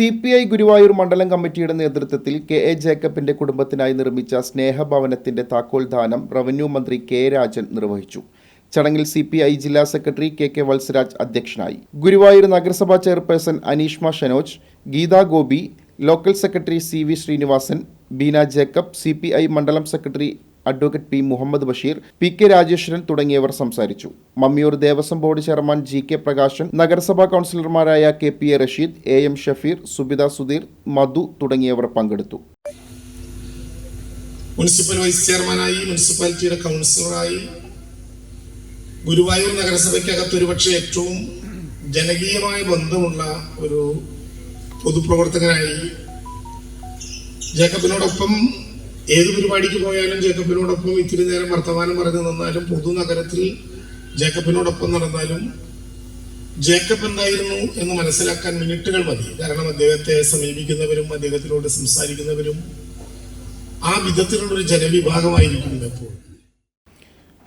C P I Guruvayur മണ്ഡലം കമ്മിറ്റിയുടെ നേതൃത്വത്തിൽ കെ എ ജേക്കബിന്റെ കുടുംബത്തിനായി നിർമ്മിച്ച സ്നേഹഭവനത്തിന്റെ താക്കോൽദാനം റവന്യൂ മന്ത്രി കെ രാജൻ നിർവഹിച്ചു. ചടങ്ങിൽ സി പി ഐ ജില്ലാ സെക്രട്ടറി കെ കെ വത്സരാജ് അധ്യക്ഷനായി. ഗുരുവായൂർ നഗരസഭാ chairperson Aneeshma Shanoj Geetha Gopi local secretary C V Srinivasan Beena Jacob C P I മണ്ഡലം secretary advocate P Muhammad Basheer P K Rajeswaran തുടങ്ങിയവർ സംസാരിച്ചു. Mammiyur Devaswom board chairman G K Prakashan നഗരസഭാ കൗൺസിലർമാരായ K P A Rasheed A M Shafeer Subitha Sudheer Madhu തുടങ്ങിയവർ പങ്കെടുത്തു. Municipal vice ചെയർമാനായി മുനിസിപ്പാലിറ്റിയുടെ കൗൺസിലറായി. ഗുരുവായൂർ നഗരസഭയ്ക്കകത്ത് ഒരുപക്ഷെ ഏറ്റവും ജനകീയമായ ബന്ധമുള്ള ഒരു പൊതുപ്രവർത്തകനായി ജേക്കബിനോടൊപ്പം ഏത് പരിപാടിക്ക് പോയാലും ജേക്കബിനോടൊപ്പം ഇത്തിരി നേരം വർത്തമാനം പറഞ്ഞു നിന്നാലും പൊതുനഗരത്തിൽ ജേക്കബിനോടൊപ്പം നടന്നാലും ജേക്കബ് എന്തായിരുന്നു എന്ന് മനസ്സിലാക്കാൻ മിനിറ്റുകൾ മതി. കാരണം അദ്ദേഹത്തെ സമീപിക്കുന്നവരും അദ്ദേഹത്തിനോട് സംസാരിക്കുന്നവരും ആ വിധത്തിലുള്ളൊരു ജനവിഭാഗമായിരിക്കും എപ്പോഴും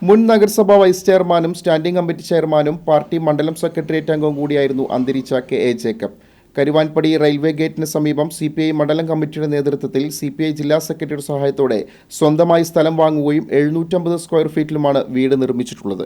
മുൻ നഗരസഭാ വൈസ് ചെയർമാനും സ്റ്റാൻഡിംഗ് കമ്മിറ്റി ചെയർമാനും പാർട്ടി മണ്ഡലം സെക്രട്ടേറിയറ്റ് അംഗവും കൂടിയായിരുന്നു അന്തരിച്ച K A Jacob. Karuvanpadi railway ഗേറ്റിന് സമീപം സി പി ഐ മണ്ഡലം കമ്മിറ്റിയുടെ നേതൃത്വത്തിൽ സി പി ഐ ജില്ലാ സെക്രട്ടറിയുടെ സഹായത്തോടെ സ്വന്തമായി സ്ഥലം വാങ്ങുകയും എഴുന്നൂറ്റമ്പത് സ്ക്വയർ ഫീറ്റിലുമാണ് വീട് നിർമ്മിച്ചിട്ടുള്ളത്.